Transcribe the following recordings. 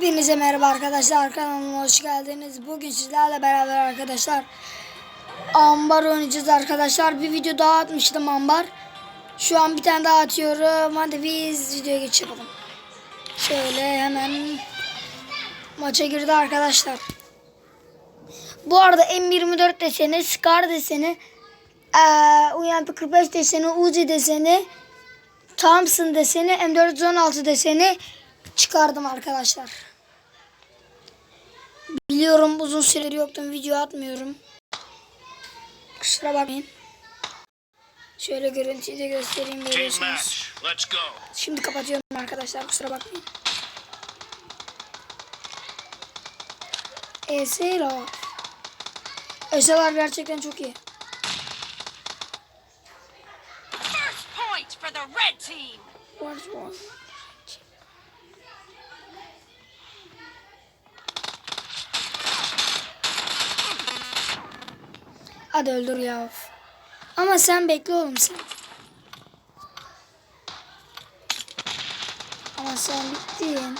Hepinize merhaba arkadaşlar kanalıma hoş geldiniz. Bugün sizlerle beraber arkadaşlar ambar oynayacağız arkadaşlar. Bir video daha atmıştım ambar. Şu an bir tane daha atıyorum. Hadi biz videoya geçelim. Şöyle hemen maça girdi arkadaşlar. Bu arada M24 deseni, Scar deseni, eee UMP 45 deseni, Uzi deseni, Thompson deseni, M416 deseni çıkardım arkadaşlar. Uzun süredir yoktum video atmıyorum. Kusura bakmayın. Şöyle görüntüyü de göstereyim görüyorsunuz. Şimdi kapatıyorum arkadaşlar kusura bakmayın. Esera. Eseler gerçekten çok iyi. First point for the red team. What was? Hadi öldür ya. Ama sen bekle oğlum sen. Ama sen bittin.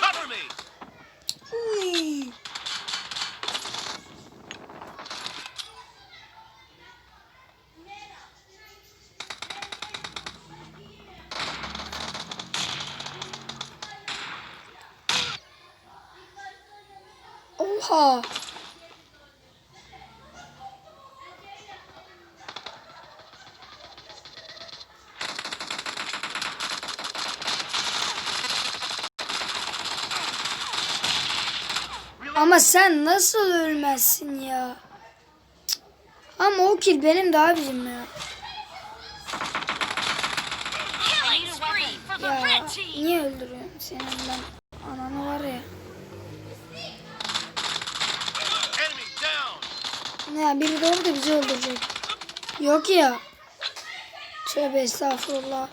Cover me. Oha. Ama sen nasıl ölmezsin ya? Cık. Ama o kill benim de abicim ya. Ya niye öldürüyorsun senin ben ananı var ya. Ya biri doğru da bizi öldürecek. Yok ya. Tövbe estağfurullah.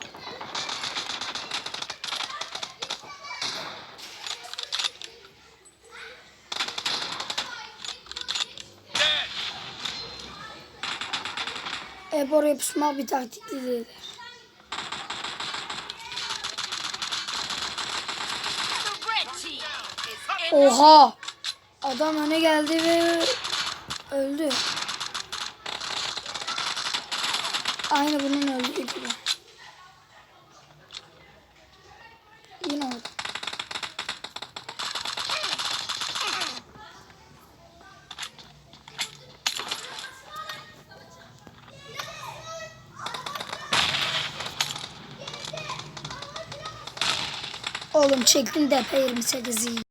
Hep oraya pusmak bir is in Oha. Adam öne geldi ve öldü. Aynı bunun öldüğü gibi. Yine oldu. Oğlum çektim DP 28'i.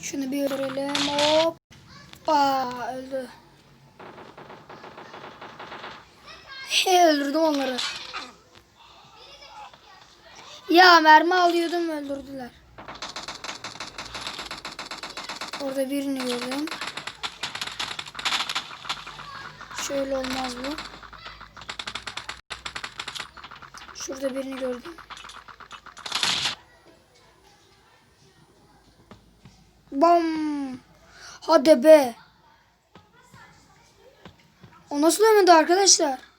Şunu bir öldürelim. Hoppa öldü. He öldürdüm onları. Ya mermi alıyordum öldürdüler. Orada birini gördüm. Şöyle olmaz bu. Şurada birini gördüm. Bam. Hadi be. O nasıl ölmedi arkadaşlar?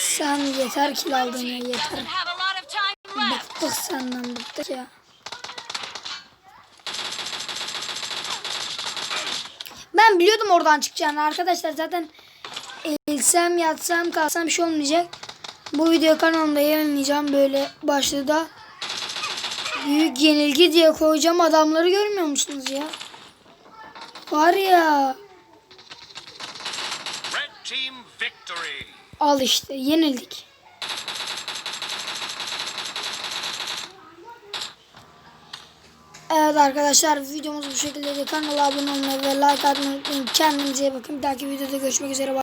Sen yeter ki aldın ya yeter. Bıktık senden bıktık ya. Ben biliyordum oradan çıkacağını arkadaşlar zaten eğilsem yatsam kalsam bir şey olmayacak. Bu video kanalımda yayınlayacağım böyle başlığı da büyük yenilgi diye koyacağım adamları görmüyor musunuz ya? Var ya. Red team victory al işte yenildik. Evet arkadaşlar videomuz bu şekilde. Kanala abone olmayı ve like atmayı unutmayın. Kendinize iyi bakın. Bir dahaki videoda görüşmek üzere.